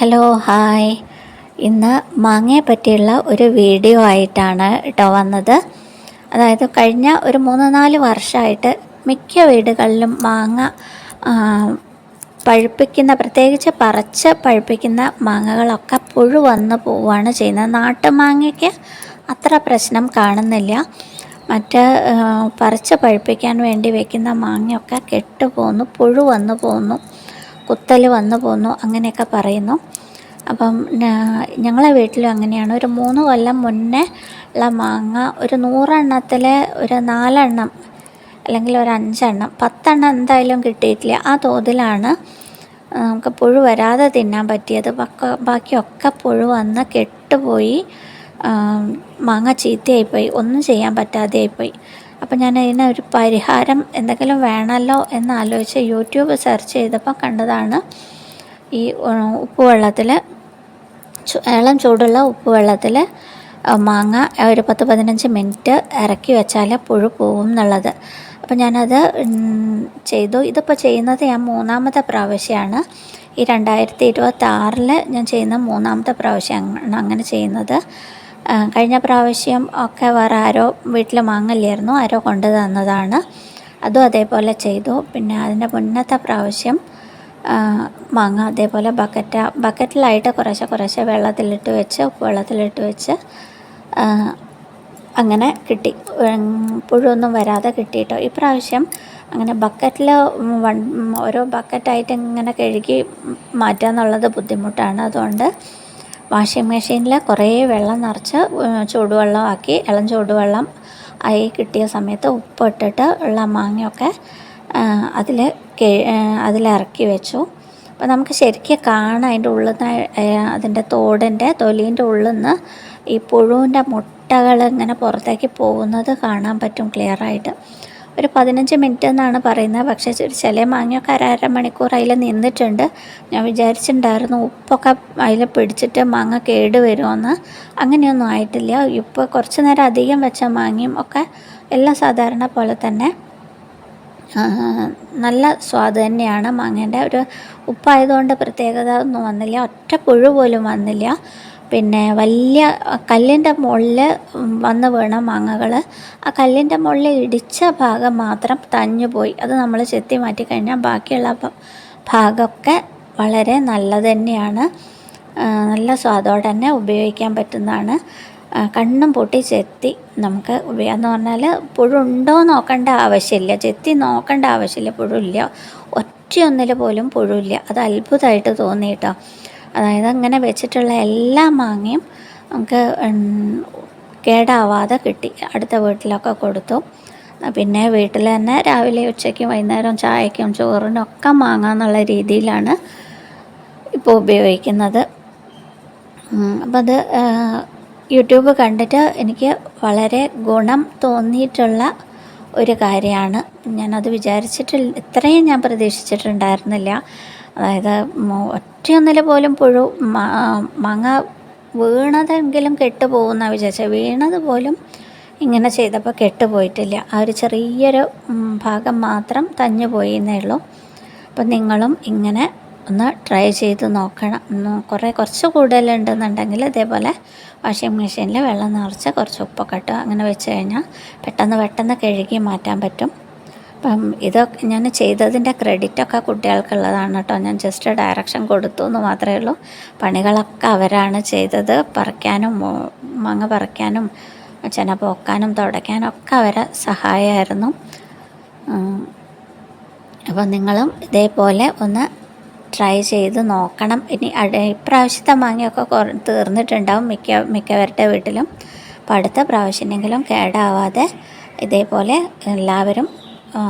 Hello hi ഇന്ന് മാങ്ങയെ പറ്റിയുള്ള ഒരു വീഡിയോ ആയിട്ടാണ് കേട്ടോ വന്നത്. അതായത് കഴിഞ്ഞ ഒരു മൂന്ന് നാല് വർഷമായിട്ട് മിക്ക വീടുകളിലും മാങ്ങ പഴുപ്പിക്കുന്ന പ്രത്യേകിച്ച് പറിച്ച് പഴുപ്പിക്കുന്ന മാങ്ങകളൊക്കെ പുഴു വന്ന് പോവുകയാണ് ചെയ്യുന്നത്. നാട്ടുമാങ്ങയ്ക്ക് അത്ര പ്രശ്നം കാണുന്നില്ല. മറ്റ് പറിച്ച് പഴുപ്പിക്കാൻ വേണ്ടി വെക്കുന്ന മാങ്ങയൊക്കെ കെട്ടുപോകുന്നു പുഴു വന്നു പോകുന്നു കുത്തൽ വന്നു പോന്നു അങ്ങനെയൊക്കെ പറയുന്നു. അപ്പം ഞങ്ങളെ വീട്ടിലും അങ്ങനെയാണ്. ഒരു മൂന്ന് കൊല്ലം മുന്നേ ഉള്ള മാങ്ങ ഒരു നൂറെണ്ണത്തിൽ ഒരു നാലെണ്ണം അല്ലെങ്കിൽ ഒരു അഞ്ചെണ്ണം പത്തെണ്ണം എന്തായാലും കിട്ടിയിട്ടില്ല. ആ തോതിലാണ് നമുക്ക് പുഴു വരാതെ തിന്നാൻ പറ്റിയത്. ബാക്ക- ബാക്കിയൊക്കെ പുഴു വന്ന് കെട്ടുപോയി മാങ്ങ ചീത്തയായിപ്പോയി. ഒന്നും ചെയ്യാൻ പറ്റാതെയായിപ്പോയി. അപ്പം ഞാൻ അതിന് ഒരു പരിഹാരം എന്തെങ്കിലും വേണമല്ലോ എന്നാലോചിച്ച് യൂട്യൂബ് സെർച്ച് ചെയ്തപ്പോൾ കണ്ടതാണ് ഈ ഉപ്പുവെള്ളത്തിൽ ഏളം ചൂടുള്ള ഉപ്പുവെള്ളത്തിൽ മാങ്ങ ഒരു പത്ത് പതിനഞ്ച് മിനിറ്റ് ഇറക്കി വെച്ചാൽ പുഴു പോവും എന്നുള്ളത്. അപ്പോൾ ഞാനത് ചെയ്തു. ഇതിപ്പോൾ ചെയ്യുന്നത് ഞാൻ മൂന്നാമത്തെ പ്രാവശ്യമാണ് ഈ രണ്ടായിരത്തി ഇരുപത്തി ആറിൽ ഞാൻ ചെയ്യുന്ന മൂന്നാമത്തെ പ്രാവശ്യമാണ് അങ്ങനെ ചെയ്യുന്നത്. കഴിഞ്ഞ പ്രാവശ്യം ഒക്കെ വേറെ ആരോ വീട്ടിൽ മാങ്ങല്ലായിരുന്നു ആരോ കൊണ്ടു തന്നതാണ്. അതും അതേപോലെ ചെയ്തു. പിന്നെ അതിന്റെ മുന്നത്തെ പ്രാവശ്യം മാങ്ങ അതേപോലെ ബക്കറ്റ ബക്കറ്റിലായിട്ട് കുറേശ്ശെ കുറേശ്ശെ വെള്ളത്തിലിട്ട് വെച്ച് വെള്ളത്തിലിട്ട് വെച്ച് അങ്ങനെ കിട്ടി. പുഴൊന്നും വരാതെ കിട്ടിയിട്ടോ. ഇപ്രാവശ്യം അങ്ങനെ ബക്കറ്റിൽ വൺ ഓരോ ബക്കറ്റായിട്ട് ഇങ്ങനെ കഴുകി മാറ്റുക എന്നുള്ളത് ബുദ്ധിമുട്ടാണ്. അതുകൊണ്ട് വാഷിംഗ് മെഷീനിൽ കുറേ വെള്ളം നിറച്ച് ചൂടുവെള്ളമാക്കി ഇളം ചൂടുവെള്ളം ആയി കിട്ടിയ സമയത്ത് ഉപ്പിട്ടിട്ട് ഉള്ള മാങ്ങയൊക്കെ അതിൽ അതിലിറക്കി വെച്ചു. അപ്പോൾ നമുക്ക് ശരിക്കും കാണാം അതിന്റെ ഉള്ളിൽ നിന്ന് അതിന്റെ തോടിന്റെ തൊലീന്റെ ഉള്ളിൽ നിന്ന് ഈ പുഴുവിന്റെ മുട്ടകൾ ഇങ്ങനെ പുറത്തേക്ക് പോകുന്നത് കാണാൻ പറ്റും ക്ലിയറായിട്ട് ഒരു പതിനഞ്ച് മിനിറ്റ് എന്നാണ് പറയുന്നത്. പക്ഷേ ചില മാങ്ങയൊക്കെ അര അര മണിക്കൂർ അതിൽ നിന്നിട്ടുണ്ട്. ഞാൻ വിചാരിച്ചിട്ടുണ്ടായിരുന്നു ഉപ്പൊക്കെ അതിൽ പിടിച്ചിട്ട് മാങ്ങ കേട് വരുമെന്ന്. അങ്ങനെയൊന്നും ആയിട്ടില്ല. ഉപ്പ് കുറച്ച് നേരം അധികം വെച്ച മാങ്ങയും ഒക്കെ എല്ലാം സാധാരണ പോലെ തന്നെ നല്ല സ്വാദ് തന്നെയാണ് മാങ്ങേന്റെ. ഒരു ഉപ്പായതുകൊണ്ട് പ്രത്യേകത ഒന്നും വന്നില്ല. ഒറ്റ പുഴു പോലും വന്നില്ല. പിന്നെ വലിയ കല്ലിന്റെ മുകളിൽ വന്ന് വീണ മാങ്ങകൾ ആ കല്ലിന്റെ മുകളിൽ ഇടിച്ച ഭാഗം മാത്രം തഞ്ഞു പോയി. അത് നമ്മൾ ചെത്തി മാറ്റി കഴിഞ്ഞാൽ ബാക്കിയുള്ള ഭാഗമൊക്കെ വളരെ നല്ലത് തന്നെയാണ്. നല്ല സ്വാദോടെ തന്നെ ഉപയോഗിക്കാൻ പറ്റുന്നതാണ്. കണ്ണും പൊട്ടി ചെത്തി നമുക്ക് ഉപയോഗം എന്ന് പറഞ്ഞാൽ പുഴുണ്ടോ നോക്കേണ്ട ആവശ്യമില്ല. ചെത്തി നോക്കേണ്ട ആവശ്യമില്ല. പുഴുല്ല. ഒറ്റയൊന്നിൽ പോലും പുഴുല്ല. അത് അത്ഭുതമായിട്ട് തോന്നി കേട്ടോ അതായത് അങ്ങനെ വെച്ചിട്ടുള്ള എല്ലാ മാങ്ങയും നമുക്ക് കേടാവാതെ കിട്ടി. അടുത്ത വീട്ടിലൊക്കെ കൊടുത്തു. പിന്നെ വീട്ടിൽ തന്നെ രാവിലെ ഉച്ചയ്ക്കും വൈകുന്നേരം ചായക്കും ചോറിനും ഒക്കെ മാങ്ങ എന്നുള്ള രീതിയിലാണ് ഇപ്പോൾ ഉപയോഗിക്കുന്നത്. അപ്പം അത് യൂട്യൂബ് കണ്ടിട്ട് എനിക്ക് വളരെ ഗുണം തോന്നിയിട്ടുള്ള ഒരു കാര്യമാണ്. ഞാനത് വിചാരിച്ചിട്ടില്ല ഇത്രയും ഞാൻ പ്രതീക്ഷിച്ചിട്ടുണ്ടായിരുന്നില്ല. അതായത് ഒറ്റയൊന്നിൽ പോലും പുഴു മങ്ങ വീണതെങ്കിലും കെട്ടുപോകുന്ന വിചാരിച്ചത് വീണത് പോലും ഇങ്ങനെ ചെയ്തപ്പോൾ കെട്ടുപോയിട്ടില്ല. ആ ഒരു ചെറിയൊരു ഭാഗം മാത്രം തഞ്ഞു പോയി എന്നേ ഉള്ളൂ. അപ്പം നിങ്ങളും ഇങ്ങനെ ഒന്ന് ട്രൈ ചെയ്ത് നോക്കണം. കുറേ കുറച്ച് കൂടുതലുണ്ടെന്നുണ്ടെങ്കിൽ ഇതേപോലെ വാഷിംഗ് മെഷീനിൽ വെള്ളം നിറച്ച് കുറച്ച് ഉപ്പൊക്കെ ഇട്ട് അങ്ങനെ വെച്ച് കഴിഞ്ഞാൽ പെട്ടെന്ന് പെട്ടെന്ന് കഴുകി മാറ്റാൻ പറ്റും. അപ്പം ഇതൊക്കെ ഞാൻ ചെയ്തതിന്റെ ക്രെഡിറ്റൊക്കെ കുട്ടികൾക്കുള്ളതാണ് കേട്ടോ. ഞാൻ ജസ്റ്റ് ഡയറക്ഷൻ കൊടുത്തു എന്ന് മാത്രമേ ഉള്ളൂ. പണികളൊക്കെ അവരാണ് ചെയ്തത്. പറിക്കാനും മങ്ങ പറിക്കാനും ചെന പോക്കാനും തുടയ്ക്കാനും ഒക്കെ അവരെ സഹായമായിരുന്നു. അപ്പോൾ നിങ്ങളും ഇതേപോലെ ഒന്ന് ട്രൈ ചെയ്ത് നോക്കണം. ഇനി ഇപ്രാവശ്യത്തെ മാങ്ങയൊക്കെ തീർന്നിട്ടുണ്ടാവും മിക്ക മിക്കവരുടെ വീട്ടിലും. അപ്പോൾ അടുത്ത പ്രാവശ്യമെങ്കിലും കേടാവാതെ ഇതേപോലെ എല്ലാവരും ആ,